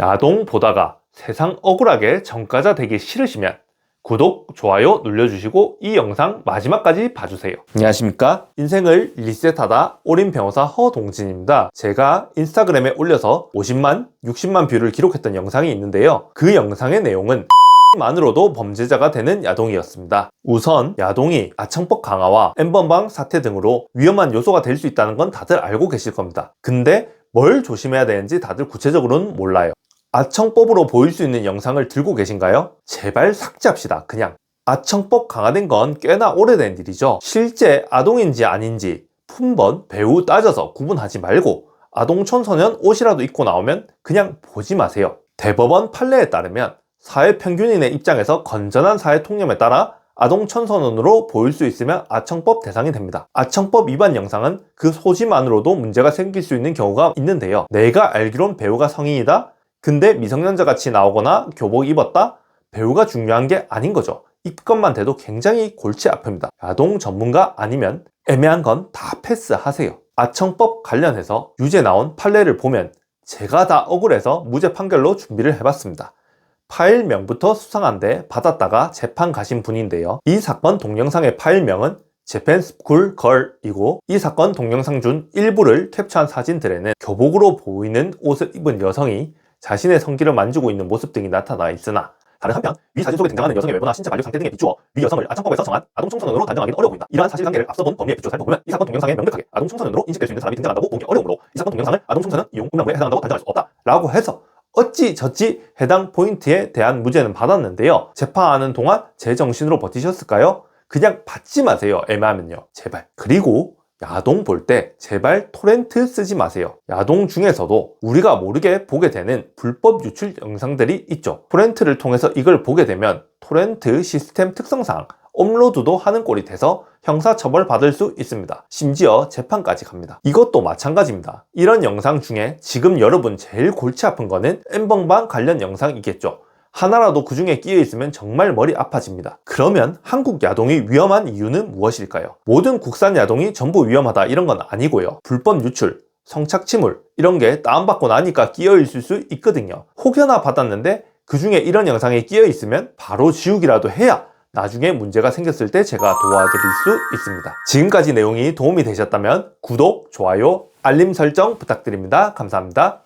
야동 보다가 세상 억울하게 정가자 되기 싫으시면 구독, 좋아요 눌러주시고 이 영상 마지막까지 봐주세요. 안녕하십니까? 인생을 리셋하다 올인 변호사 허동진입니다. 제가 인스타그램에 올려서 50만, 60만 뷰를 기록했던 영상이 있는데요. 그 영상의 내용은 만으로도 범죄자가 되는 야동이었습니다. 우선 야동이 아청법 강화와 엠번방 사태 등으로 위험한 요소가 될 수 있다는 건 다들 알고 계실 겁니다. 근데 뭘 조심해야 되는지 다들 구체적으로는 몰라요. 아청법으로 보일 수 있는 영상을 들고 계신가요? 제발 삭제합시다. 그냥. 아청법 강화된 건 꽤나 오래된 일이죠. 실제 아동인지 아닌지 품번, 배우 따져서 구분하지 말고 아동 청소년 옷이라도 입고 나오면 그냥 보지 마세요. 대법원 판례에 따르면 사회 평균인의 입장에서 건전한 사회 통념에 따라 아동 청소년으로 보일 수 있으면 아청법 대상이 됩니다. 아청법 위반 영상은 그 소지만으로도 문제가 생길 수 있는 경우가 있는데요. 내가 알기론 배우가 성인이다? 근데 미성년자 같이 나오거나 교복 입었다? 배우가 중요한 게 아닌 거죠. 입건만 돼도 굉장히 골치 아픕니다. 야동 전문가 아니면 애매한 건 다 패스하세요. 아청법 관련해서 유죄 나온 판례를 보면 제가 다 억울해서 무죄 판결로 준비를 해봤습니다. 파일명부터 수상한데 받았다가 재판 가신 분인데요. 이 사건 동영상의 파일명은 재팬 스쿨 걸이고 이 사건 동영상 중 일부를 캡처한 사진들에는 교복으로 보이는 옷을 입은 여성이 자신의 성기를 만지고 있는 모습 등이 나타나 있으나 다른 한편 위 사진 속에 등장하는 여성의 외모나 신체 발육 상태 등에 비추어 위 여성을 아청법에서 정한 아동 청소년으로 단정하기는 어려워 보인다. 이러한 사실관계를 앞서 본 범위에 비추어 살펴보면 이 사건 동영상에 명백하게 아동 청소년으로 인식될 수 있는 사람이 등장한다고 보기 어려우므로 이 사건 동영상을 아동 청소년 이용 음란물에 해당한다고 단정할 수 없다. 라고 해서 어찌 저찌 해당 포인트에 대한 무죄는 받았는데요. 재판하는 동안 제 정신으로 버티셨을까요? 그냥 받지 마세요. 애매하면요. 제발. 그리고 야동 볼 때 제발 토렌트 쓰지 마세요. 야동 중에서도 우리가 모르게 보게 되는 불법 유출 영상들이 있죠. 토렌트를 통해서 이걸 보게 되면 토렌트 시스템 특성상 업로드도 하는 꼴이 돼서 형사처벌 받을 수 있습니다. 심지어 재판까지 갑니다. 이것도 마찬가지입니다. 이런 영상 중에 지금 여러분 제일 골치 아픈 거는 엠벙방 관련 영상이겠죠. 하나라도 그 중에 끼어 있으면 정말 머리 아파집니다. 그러면 한국 야동이 위험한 이유는 무엇일까요? 모든 국산 야동이 전부 위험하다 이런 건 아니고요. 불법 유출, 성착취물 이런 게 다운받고 나니까 끼어 있을 수 있거든요. 혹여나 받았는데 그 중에 이런 영상이 끼어 있으면 바로 지우기라도 해야 나중에 문제가 생겼을 때 제가 도와드릴 수 있습니다. 지금까지 내용이 도움이 되셨다면 구독, 좋아요, 알림 설정 부탁드립니다. 감사합니다.